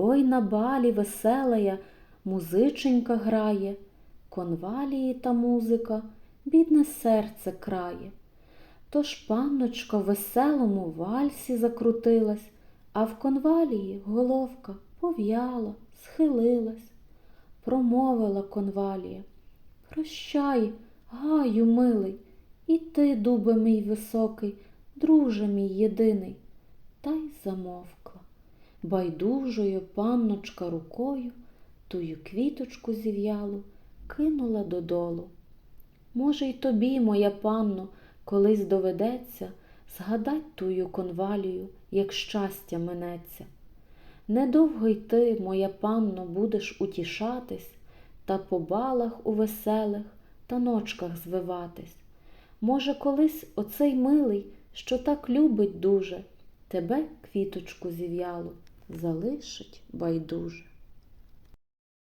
Ой на балі веселая музиченька грає, конвалії та музика бідне серце крає. Тож панночка в веселому вальсі закрутилась, а в конвалії головка пов'яла, схилилась. Промовила конвалія. Прощай, гаю, милий, і ти, дубе мій високий, друже мій єдиний. Та й замовкла. Байдужою панночка рукою тую квіточку зів'ялу кинула додолу. Може, й тобі, моя панно, колись доведеться згадать тую конвалію, як щастя минеться. Недовго й ти, моя панно, будеш утішатись та по балах у веселих та ночках звиватись. Може, колись оцей милий, що так любить дуже, тебе, квіточку зів'ялу, залишить байдуже.